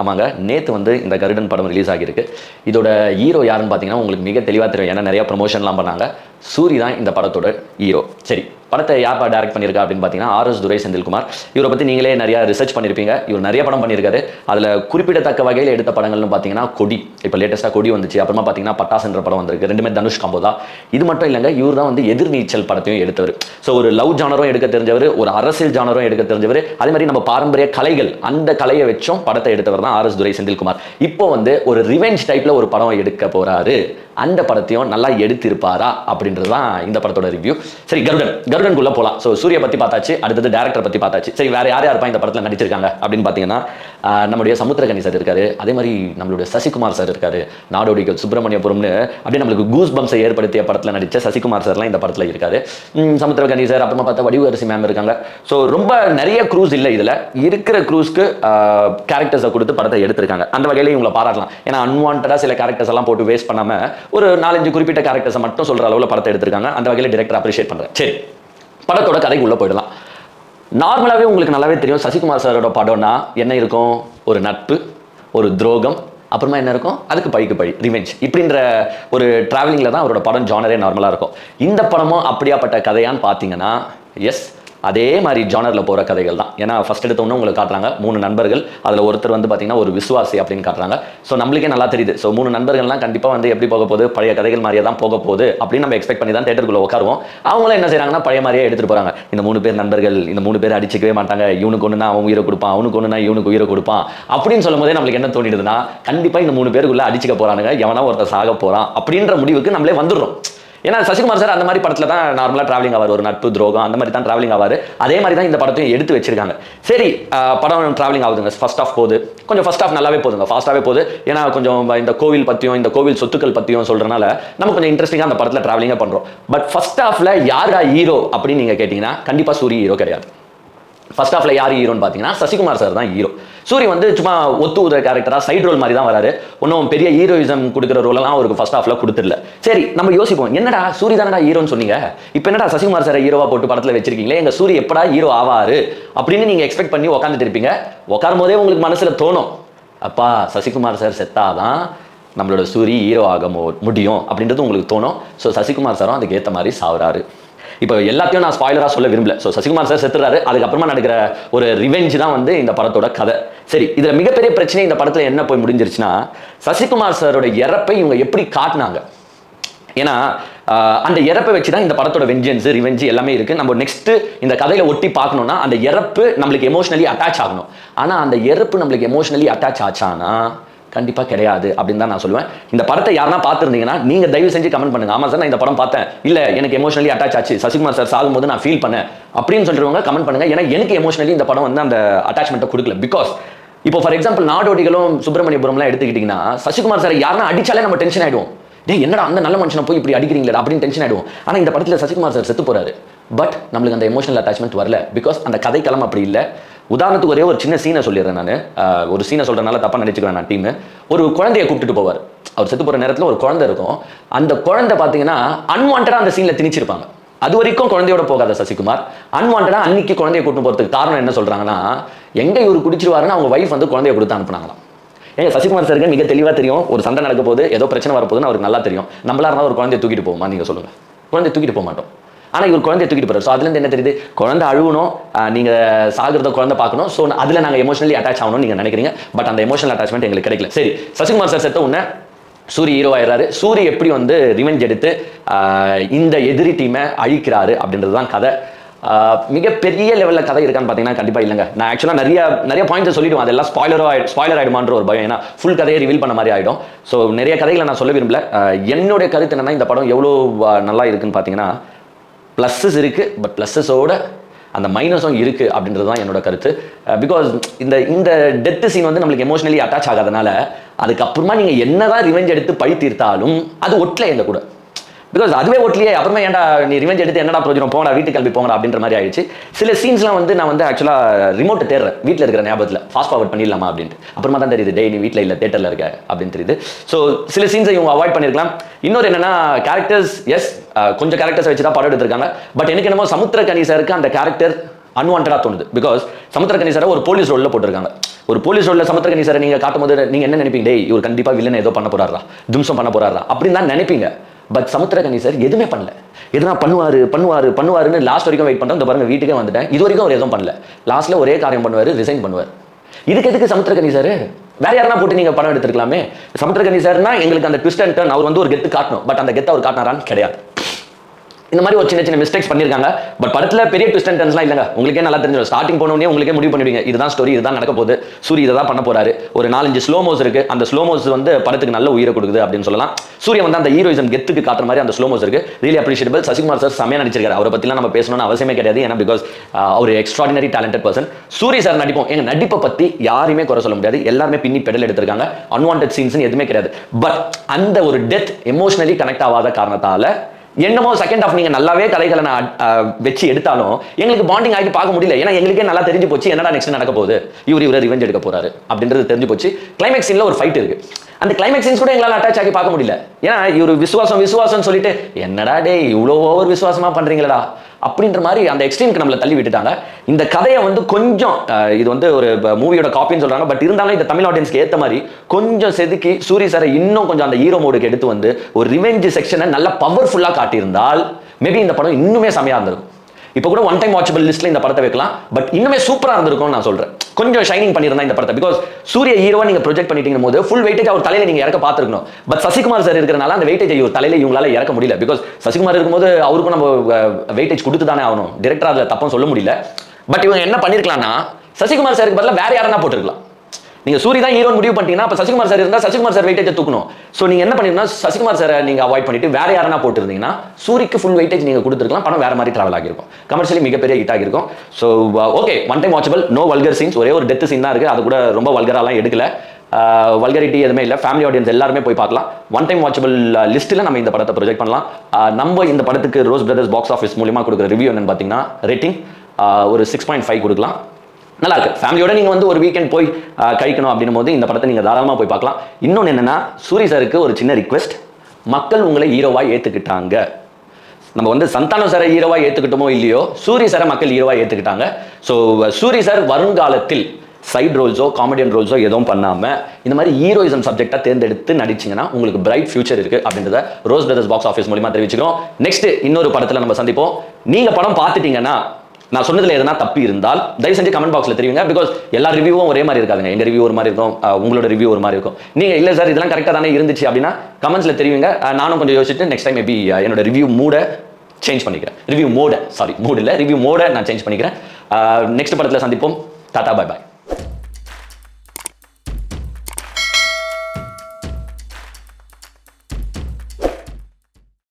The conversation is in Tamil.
ஆமாங்க. நேற்று வந்து இந்த கருடன் படம் ரிலீஸ் ஆகியிருக்கு. இதோட ஹீரோ யாருன்னு பார்த்தீங்கன்னா உங்களுக்கு மிக தெளிவாக தெரியும். ஏன்னா நிறையா ப்ரொமோஷன்லாம் பண்ணாங்க. சூரி தான் இந்த படத்தோட ஹீரோ சரி. படத்தை யார் டேரக்ட் பண்ணியிருக்கா அப்படின்னு பார்த்தீங்கன்னா ஆர் எஸ் துரை செந்தில்குமார். இவரை பற்றி நீங்களே நிறையா ரிசர்ச் பண்ணியிருப்பீங்க. இவர் நிறைய படம் பண்ணியிருக்காரு. அதில் குறிப்பிடத்தக்க வகையில் எடுத்த படங்கள்னு பார்த்தீங்கன்னா கொடி. இப்போ லேட்டஸ்ட்டாக கொடி வந்துச்சு. அப்புறமா பார்த்தீங்கன்னா பட்டாசுன்ற படம் வந்திருக்கு. ரெண்டுமே தனுஷ் கம்போதா. இது மட்டும் இல்லைங்க இவர் தான் வந்து எதிர்நீச்சல் படத்தையும் எடுத்தவர். ஸோ ஒரு லவ் ஜானரும் எடுக்க தெரிஞ்சவர் ஒரு அரசியல் ஜானரும் எடுக்க தெரிஞ்சவர் அதே மாதிரி நம்ம பாரம்பரிய கலைகள் அந்த கலையை வச்சும் படத்தை எடுத்தவர் தான் ஆர் எஸ் துரை செந்தில்குமார். இப்போ வந்து ஒரு ரிவெஞ்ச் டைப்பில் ஒரு படம் எடுக்க போகிறாரு அந்த படத்தையும் நல்லா எடுத்திருப்பாரா அப்படின்றது தான் இந்த படத்தோட ரிவ்யூ சரி கருடன். கருடனுக்குள்ள போகலாம் ஸோ சூரிய பத்தி பார்த்தாச்சு அடுத்தது டேரக்டர் பத்தி பார்த்தாச்சு. சரி வேற யார் யாருப்பா இந்த படத்தில் நடிச்சிருக்காங்க அப்படின்னு பார்த்தீங்கன்னா நம்மளுடைய சமுத்திரகனி சார் இருக்காரு. அதே மாதிரி நம்மளுடைய சசிகுமார் சார் இருக்காரு. நாடோடிகள் சுப்பிரமணியபுரம்னு அப்படியே நம்மளுக்கு கூஸ் பம்ஸை ஏற்படுத்திய படத்தில் நடித்த சசிகுமார் சார்லாம் இந்த படத்தில் இருக்காரு. சமுத்திரகனி சார் அப்புறமா பார்த்தா வடிவரசி மேம் இருக்காங்க. ஸோ ரொம்ப நிறைய க்ரூஸ் இல்லை இதில். இருக்கிற க்ரூஸ்க்கு கேரக்டர்ஸை கொடுத்து படத்தை எடுத்திருக்காங்க. அந்த வகையில் இவங்களை பாராட்டலாம். ஏன்னா அன்வான்டாக சில கேரக்டர்ஸ் எல்லாம் போட்டு வேஸ்ட் பண்ணாமல் ஒரு நாலஞ்சு குறிப்பிட்ட கேரக்டர்ஸை மட்டும் சொல்கிற அளவில் படத்தை எடுத்திருக்காங்க. அந்த வகையில் டேரக்டர் அப்ரிஷியேட் பண்ணுறேன் சரி. படத்தோட கதைக்கு போயிடலாம். நார்மலாகவே உங்களுக்கு நல்லாவே தெரியும் சசிகுமார் சாரோட படம்னா என்ன இருக்கும்? ஒரு நட்பு ஒரு துரோகம் அப்புறமா என்ன இருக்கும்? அதுக்கு பழிக்கு பழி ரிவெஞ்ச் இப்படின்ற ஒரு டிராவலிங்கில் தான் அவரோட படம் ஜானரே நார்மலாக இருக்கும். இந்த படமும் அப்படியாப்பட்ட கதையான்னு பார்த்தீங்கன்னா எஸ் அதே மாதிரி ஜானரில் போகிற கதைகள் தான். ஏன்னா ஃபர்ஸ்ட் எடுத்தோன்னே உங்களுக்கு காட்டுறாங்க மூணு நண்பர்கள். அதில் ஒருத்தர் வந்து பார்த்தீங்கன்னா ஒரு விசுவாசி அப்படின்னு காட்டுறாங்க. ஸோ நம்மளுக்கே நல்லா தெரியுது. ஸோ மூணு நண்பர்கள்லாம் கண்டிப்பாக வந்து எப்படி போக போகுது? பழைய கதைகள் மாதிரியே தான் போக போகுது அப்படின்னு நம்ம எக்ஸ்பெக்ட் பண்ணி தான் தேட்டருக்குள்ளே உட்காருவோம். அவங்களும் என்ன செய்றாங்கன்னா பழைய மாதிரியே எடுத்துட்டு போகிறாங்க இந்த மூணு பேர் நண்பர்கள் இந்த மூணு பேர் அடிச்சிக்கவே மாட்டாங்க. இவனுக்கு ஒன்றுனா அவன் உயிரை கொடுப்பான் அவனுக்கு ஒன்றுனா இவனுக்கு உயிரை கொடுப்பான் அப்படின்னு சொல்லும் போதே நம்மளுக்கு என்ன தோணிடுதுன்னா கண்டிப்பாக இந்த மூணு பேருக்குள்ளே அடிச்சுக்க போகிறானுங்க எவனா ஒருத்தர் சாக போகிறான் அப்படின்ற முடிவுக்கு நம்மளே வந்துடுறோம். ஏன்னா சசிகுமார் சார் அந்த மாதிரி படத்தில் தான் நார்மலாக ட்ராவலிங் ஆவார். ஒரு நட்பு துரோகம் அந்த மாதிரி தான் ட்ராவலிங் ஆவார். அதே மாதிரி தான் இந்த படத்தையும் எடுத்து வச்சிருக்காங்க. சரி படம் ட்ராவலிங் ஆகுதுங்க. ஃபர்ஸ்ட் ஆஃப் போகுது. கொஞ்சம் ஃபர்ஸ்ட் ஆஃப் நல்லாவே போதுங்க ஃபாஸ்ட்டாகவே போகுது. ஏன்னா கொஞ்சம் இந்த கோவில் பற்றியும் இந்த கோவில் சொத்துக்கள் பற்றியும் சொல்றதுனால நம்ம கொஞ்சம் இன்ட்ரெஸ்டிங்காக அந்த படத்தில் ட்ராவலிங்காக பண்ணுறோம் பட் ஃபர்ஸ்ட் ஆஃப்ல யாரா ஹீரோ அப்படின்னு நீங்கள் கேட்டிங்கன்னா கண்டிப்பாக சூரிய ஹீரோ கிடையாது. ஃபர்ஸ்ட் ஆஃப்ல யார் ஹீரோன்னு பார்த்தீங்கன்னா சசிகுமார் சார் தான் ஹீரோ சூரி வந்து சும்மா ஒத்து உதவ கேரக்டராக சைடு ரோல் மாதிரி தான் வராரு. ஒன்றும் பெரிய ஹீரோயிசம் கொடுக்குற ரோலெல்லாம் அவருக்கு ஃபர்ஸ்ட் ஆஃப்ல கொடுத்துடல. சரி நம்ம யோசிப்போம் என்னடா சூரி தானடா ஹீரோன்னு சொன்னீங்க? இப்போ என்னடா சசிகுமார் சார் ஹீரோவா போட்டு படத்தில் வச்சிருக்கீங்களே? எங்க சூரி எப்படா ஹீரோ ஆவாரு? அப்படின்னு நீங்க எக்ஸ்பெக்ட் பண்ணி உட்காந்துட்டு இருப்பீங்க. உட்காரும் போதே உங்களுக்கு மனசுல தோணும் அப்பா சசிகுமார் சார் செத்தாதான் நம்மளோட சூரி ஹீரோ ஆக முடியும் அப்படின்றது உங்களுக்கு தோணும். ஸோ சசிகுமார் சாரும் அதுக்கு ஏற்ற மாதிரி சாவுறாரு. இப்போ எல்லாத்தையும் நான் ஸ்பாய்லராக சொல்ல விரும்பல. ஸோ சசிகுமார் சார் செத்துறாரு. அதுக்கப்புறமா நடக்கிற ஒரு ரிவெஞ்ச் தான் வந்து இந்த படத்தோட கதை. சரி இதில் மிகப்பெரிய பிரச்சனை இந்த படத்தில் என்ன போய் முடிஞ்சிருச்சுன்னா சசிகுமார் சாரோட இறப்பை இவங்க எப்படி காட்டினாங்க? ஏன்னா அந்த இறப்பை வச்சு தான் இந்த படத்தோட வெஞ்சன்ஸ் ரிவெஞ்ச் எல்லாமே இருக்குது நம்ம நெக்ஸ்ட் இந்த கதையில ஒட்டி பார்க்கணும்னா அந்த இறப்பு நம்மளுக்கு எமோஷனலி அட்டாச் ஆகணும். ஆனால் அந்த இறப்பு நம்மளுக்கு எமோஷனலி அட்டாச் ஆச்சானா கண்டிப்பாக கிடையாது அப்படின்னு தான் நான் சொல்லுவேன். இந்த படத்தை யாருன்னா பார்த்துருந்தீங்கன்னா நீங்கள் தயவு செஞ்சு கமெண்ட் பண்ணுங்க. ஆமாம் சார் நான் இந்த படம் பார்த்தேன். இல்லை எனக்கு எமோஷனலி அட்டாச் ஆச்சு. சசிகுமார் சார் சாகும்போது நான் ஃபீல் பண்ணேன். அப்படின்னு சொல்றவங்க கமெண்ட் பண்ணுங்க. ஏன்னா எனக்கு எமோஷனலி இந்த படம் வந்து அந்த அட்டாச்மெண்ட்டை கொடுக்கல. பிகாஸ் இப்போ ஃபார் எக்ஸாம்பிள் நாடோடிகளும் சுப்பிரமணியபுரம்லாம் எடுத்துக்கிட்டிங்கன்னா சசிகுமார் சார் யாருன்னா அடிச்சாலே நம்ம டென்ஷன் ஆகிடுவோம் டே என்னடா அந்த நல்ல மனுஷனை போய் இப்படி அடிக்கிறீங்களா அப்படின்னு டென்ஷன் ஆகிடுவோம் ஆனால் இந்த படத்தில் சசிகுமார் சார் செத்து போகிறாரு பட் நம்மளுக்கு அந்த எமோஷனல் அட்டாச்மெண்ட் வரல. பிகாஸ் அந்த கதைக்களம் அப்படி இல்லை. உதாரணத்துக்கு ஒரே ஒரு சின்ன சீனை சொல்லிடுறேன் நான். ஒரு சீனை சொல்றதுனால தப்பாக நினச்சிக்கிறேன் நான் டீம் ஒரு குழந்தைய கூப்பிட்டுட்டு போவார். அவர் செத்து போகிற நேரத்தில் ஒரு குழந்தை இருக்கும். அந்த குழந்தை பார்த்தீங்கன்னா அன்வான்டாக அந்த சீனில் திணிச்சிருப்பாங்க. அது வரைக்கும் குழந்தையோட போகாத சசிகுமார். அன்வான்டாக அன்னைக்கு குழந்தைய கூட்டு போகிறதுக்கு காரணம் என்ன சொல்கிறாங்கன்னா எங்கே இவர் குடிச்சிருவாருன்னு அவங்க வைஃப் வந்து குழந்தைய கொடுத்து அனுப்புனாங்களாம். ஏன் சசிகுமார் சருக்கு மிக தெளிவாக தெரியும். ஒரு சண்டை நடக்க போது ஏதோ பிரச்சனை வரப்போகுதுன்னு அவருக்கு நல்லா தெரியும். நம்மளா இருந்தால் ஒரு குழந்தைய தூக்கிட்டு போகுமா நீங்க சொல்லுங்க. குழந்தைய தூக்கிட்டு போக மாட்டோம். ஆனால் இவர் குழந்தைய தூக்கிட்டு போறாரு. ஸோ அதுலேருந்து என்ன தெரியுது? குழந்தை அழுவணும் நீங்கள் சாகிறத குழந்தை பார்க்கணும். ஸோ அதில் நாங்கள் எமோஷனலி அட்டாச் ஆகணும்னு நீங்கள் நினைக்கிறீங்க. பட் அந்த எமோஷனல் அட்டாச்மெண்ட் எங்களுக்கு கிடைக்கல. சரி சசிகுமார் சார் செத்த உடனே சூரி ஹீரோவாயிடுறாரு சூரி எப்படி வந்து ரிவெஞ்ச் எடுத்து இந்த எதிரி டீமை அழிக்கிறாரு அப்படின்றது தான் கதை மிகப்பெரிய லெவலில் கதை இருக்கான்னு பார்த்தீங்கன்னா கண்டிப்பாக இல்லைங்க. நான் ஆக்சுவலாக நிறைய நிறைய பாயிண்ட்ஸ் சொல்லிடுவேன். அதெல்லாம் ஸ்பாய்லரோ ஸ்பாய்லர் ஆயிடுமான்ற ஒரு பயம். ஏன்னா ஃபுல் கதையை ரிவீல் பண்ண மாதிரி ஆகிடும் ஸோ நிறைய கதைகளை நான் சொல்ல விரும்பல. என்னுடைய கருத்து என்னன்னா இந்த படம் எவ்வளோ நல்லா இருக்குன்னு பார்த்தீங்கன்னா ப்ளஸ்ஸஸ் இருக்குது பட் ப்ளஸ்ஸஸோட அந்த மைனஸும் இருக்குது அப்படின்றது தான் என்னோட கருத்து. பிகாஸ் இந்த இந்த டெத்து சீன் வந்து நம்மளுக்கு எமோஷனலி அட்டாச் ஆகாதனால அதுக்கப்புறமா நீங்கள் என்னதான் ரிவெஞ்ச் எடுத்து பழி தீர்த்தாலும் அது ஒட்டில் எந்த கூட பிகாஸ் அதுவே ஓட்டலையே அப்புறமா ஏன்டா நீ ரிவெஞ்ச் எடுத்து என்னடா பிரயோஜனம்? போங்கடா வீட்டுக்கு கிளம்பி போங்கடா அப்படின்ற மாதிரி ஆயிடுச்சு. சில சீன்ஸ்லாம் வந்து நான் வந்து ஆக்சுவலாக ரிமோட் தேடுறேன். வீட்டில் இருக்கிற ஞாபகத்தில். ஃபாஸ்ட் ஃபார்வர்ட் பண்ணிடலாமா அப்படின்ட்டு. அப்புறமா தான் தெரியுது டேய் நீ வீட்டில் இல்லை தேட்டரில் இருக்க அப்படின்னு தெரியுது. ஸோ சில சீன்ஸை இவங்க அவாய்ட் பண்ணியிருக்கலாம் இன்னொரு என்னன்னா கேரக்டர்ஸ் எஸ் கொஞ்சம் கேரக்டர்ஸ் வச்சு தான் படம் எடுத்திருக்காங்க. பட் எனக்கு என்னமோ சமுத்திர கணி சாருக்கு அந்த கேரக்டர் அன்வான்டாக தோணுது. பிகாஸ் சமுத்திர கணி சாரை ஒரு போலீஸ் ரோலில் போட்டிருக்காங்க. ஒரு போலீஸ் ரோலில் சமுத்திரகனி சார் நீங்கள் காட்டும் போது நீங்கள் என்ன நினைப்பீங்க? டேய் இவர் கண்டிப்பாக வில்லன் ஏதோ பண்ண போறாரா தும்சம் பண்ண போறாரா அப்படின்னு தான் நினைப்பீங்க. பட் சமுத்திரகனி சார் எதுவுமே பண்ணல. எதுனா பண்ணுவார் பண்ணுவார் பண்ணுவாருன்னு லாஸ்ட் வரைக்கும் வெயிட் பண்ணுறோம் இந்த பாருங்க வீட்டுக்கே வந்துட்டேன். இது வரைக்கும் அவர் எதுவும் பண்ணல. லாஸ்ட்டில் ஒரே காரியம் பண்ணுவார் ரிசைன் பண்ணுவார். இதுக்கு எதுக்கு சமுத்திரகனி சார் வேற யாரா போட்டு நீங்கள் படம் எடுத்துருக்கலாமே? சமுத்திரகனி சார்னா எங்களுக்கு அந்த ட்விஸ்ட் அண்ட் டர்ன் அவர் வந்து ஒரு கெத்து காட்டணும். பட் அந்த கெத்தை அவர் காட்டினாரான்னு கிடையாது. இந்த மாதிரி ஒரு சின்ன சின்ன மிஸ்டேக்ஸ் பண்ணிருக்காங்க. பட் படத்துல பெரிய ட்விஸ்ட் அண்ட் டர்ன்ஸ்லாம் இல்லைங்க. உங்களுக்கே நல்லா தெரிஞ்சிடும். ஸ்டார்டிங் போனோடனே உங்களுக்கே முடிவு பண்ணிடுவீங்க. இதுதான் ஸ்டோரி இதுதான் நடக்க போகுது. சூரிய இதை தான் பண்ண போறாரு. ஒரு நாலஞ்சு ஸ்லோமோஸ் இருக்கு. அந்த ஸ்லோமோஸ் வந்து படத்துக்கு நல்ல உயிரை கொடுக்குது அப்படின்னு சொல்லலாம். சூரிய வந்து அந்த ஹீரோயிசம் கெத்துக்கு காட்டுற மாதிரி அந்த ஸ்லோமோஸ் இருக்கு. ரியலி அப்ரிஷியபிள் சசிகுமார் சார் சமையல் நடிச்சிருக்காரு. அவரை பத்திலாம் நம்ம பேசணும்னு அவசியமே கிடையாது. ஏன்னா because our extraordinary talented person Suriya sir நடிப்போம். எங்க நடிப்பை பத்தி யாரையுமே குறை சொல்ல முடியாது. எல்லாருமே பின்னி பெடல் எடுத்திருக்காங்க. அன்வான்ட் சீன்ஸ் எதுவுமே கிடையாது. பட் அந்த ஒரு டெத் எமோஷனலி கனெக்ட் ஆகாத காரணத்தால என்னமோ செகண்ட் ஆஃப் நீங்க நல்லாவே கலைகளை நான் வச்சு எடுத்தாலும் எங்களுக்கு பாண்டிங் ஆகி பார்க்க முடியல. ஏன்னா எங்களுக்கே நல்லா தெரிஞ்சு போச்சு என்னடா நெக்ஸ்ட் நடக்க போகுது? இவர் இவரை ரிவெஞ்ச் எடுக்க போறாரு அப்படின்றது தெரிஞ்சு போச்சு. கிளைமேக்ஸ் சீன்ல ஒரு ஃபைட் இருக்கு. அந்த கிளைமேக்ஸ் சீன்ஸ் கூட எங்களால் அட்டாச் ஆகி பார்க்க முடியல. ஏன்னா இவர் விசுவாசம் விசுவாசம்னு சொல்லிட்டு என்னடா டே இவ்வளோ ஓவர் விசுவாசமா பண்றீங்களடா? அப்படின்ற மாதிரி அந்த எக்ஸ்ட்ரீம்க்கு நம்மளை தள்ளி விட்டுட்டாங்க. இந்த கதையை வந்து கொஞ்சம் இது வந்து ஒரு மூவியோட காப்பின்னு சொல்றாங்க. பட் இருந்தாலும் இந்த தமிழ் ஆடியன்ஸ்க்கு ஏற்ற மாதிரி கொஞ்சம் செதுக்கி சூரிய சாரை இன்னும் கொஞ்சம் அந்த ஹீரோ மோடுக்கு எடுத்து வந்து ஒரு ரிவெஞ்ச் செக்ஷனை நல்லா பவர்ஃபுல்லாக காட்டியிருந்தால் மேபி இந்த படம் இன்னுமே செமையா இருந்திருக்கும். இப்போ கூட ஒன் டைம் வாட்சபிள் லிஸ்ட்ல இந்த படத்தை வைக்கலாம். பட் இன்னுமே சூப்பரா இருந்திருக்கும்னு நான் சொல்றேன். கொஞ்சம் ஷைனிங் பண்ணியிருந்தா இந்த படத்தை. பிகாஸ் சூரிய ஹீரோவா நீங்க ப்ரொஜெக்ட் பண்ணிட்டீங்க போது ஃபுல் வெயிட்டேஜ் அவர் தலையில நீங்க இறக்க பார்த்துருக்கணும். பட் சசிகுமார் சார் இருக்கிறனால அந்த வெயிட்டேஜ் இவர் தலையில இவங்களால இறக்க முடியல. பிகாஸ் சசிகுமார் இருக்கும்போது அவருக்கும் நம்ம வெயிட்டேஜ் கொடுத்து தானே ஆகணும். டிரெக்டர் அதில் தப்பும் சொல்ல முடியல. பட் இவங்க என்ன பண்ணிருக்கலாம்னா சசிகுமார் சாருக்கு பதிலாக வேற யாரா போட்டிருக்கலாம். நீங்க சூரிய தான் ஹீரோன் முடிவு பண்ணிட்டீங்கன்னா அப்ப சசிகுமார் சார் இருந்தா சசிகுமார் சார் வெயிட்டேஜ் தூக்கணும். ஸோ நீங்க என்ன பண்ணிருந்தா சசிகுமார் சாரை நீங்க அவாய்ட் பண்ணிட்டு வேற யாரா போட்டுருந்தீங்கன்னா சூரிக்கு ஃபுல் வெயிட்டேஜ் நீங்க கொடுத்துருக்கலாம். பணம் வேற மாதிரி டிராவல் ஆகிருக்கும் கமர்ஷியலி மிகப்பெரிய ஹிட் ஆகிருக்கும் so okay one time watchable no vulgar scenes ஒரே ஒரு டெத் சீன் தான் இருக்கு. அது கூட ரொம்ப வல்கராலாம் எடுக்கல. Uh, வல்கரிட்டி எதுவுமே இல்லை. ஃபேமிலி ஆடியன்ஸ் எல்லாருமே போய் பார்க்கலாம். ஒன் டைம் வாட்சபிள் லிஸ்ட்டில் நம்ம இந்த படத்தை ப்ரொஜெக்ட் பண்ணலாம். Uh, நம்ம இந்த படத்துக்கு ரோஸ் பிரதர்ஸ் பாக்ஸ் ஆஃபீஸ் மூலியமாக கொடுக்குற ரிவ்யூ என்னன்னு பார்த்தீங்கன்னா ரேட்டிங் uh, ஒரு சிக்ஸ் பாயிண்ட் ஃபைவ் கொடுக்கலாம். நல்லா இருக்கு ஃபேமிலியோட நீங்க வந்து ஒரு வீக்கெண்ட் போய் கழிக்கணும் அப்படின்னும் போது இந்த படத்தை நீங்க தாராளமா போய் பார்க்கலாம். இன்னொன்று என்னன்னா சூரி சாருக்கு ஒரு சின்ன ரிக்வெஸ்ட் மக்கள் உங்களை ஹீரோவா ஏத்துக்கிட்டாங்க. நம்ம வந்து சந்தானம் சாரை ஹீரோவா ஏத்துக்கிட்டோமோ இல்லையோ சூரி சாரை மக்கள் ஹீரோவா ஏத்துக்கிட்டாங்க. ஸோ சூரி சார் வருங்காலத்தில் சைட் ரோல்ஸோ காமெடியன் ரோல்ஸோ எதுவும் பண்ணாம இந்த மாதிரி ஹீரோயிசம் சப்ஜெக்டா தேர்ந்தெடுத்து நடிச்சிங்கன்னா உங்களுக்கு பிரைட் ஃபியூச்சர் இருக்கு அப்படின்றத ரோஸ் பிரதர்ஸ் பாக்ஸ் ஆஃபீஸ் மூலியமா தெரிவிச்சுக்கிறோம். நெக்ஸ்ட் இன்னொரு படத்துல நம்ம சந்திப்போம். நீங்க படம் பார்த்துட்டீங்கன்னா நான் சொன்னதுல எதனா தப்பி இருந்தால் தயவு செஞ்சு கமெண்ட் பாக்ஸ்ல தெரியுங்க பிகாஸ் எல்லா ரிவ்யூவும் ஒரே மாதிரி இருக்காதுங்க. எங்க ரிவ்யூ ஒரு மாதிரி இருக்கும் உங்களோட ரிவ்யூ ஒரு மாதிரி இருக்கும். நீங்க இல்ல சார் இதெல்லாம் கரெக்டா தானே இருந்துச்சு அப்படின்னா கமெண்ட்ஸ்ல தெரியுங்க நானும் கொஞ்சம் யோசிச்சுட்டு நெக்ஸ்ட் டைம் மேபி என்னோட ரிவ்யூ மூட சேஞ்ச் பண்ணிக்கிறேன். ரிவ்யூ மோட சாரி மூட் இல்ல ரிவ்யூ மோட நான் சேஞ்ச் பண்ணிக்கிறேன். நெக்ஸ்ட் படத்துல சந்திப்போம். Tata bye bye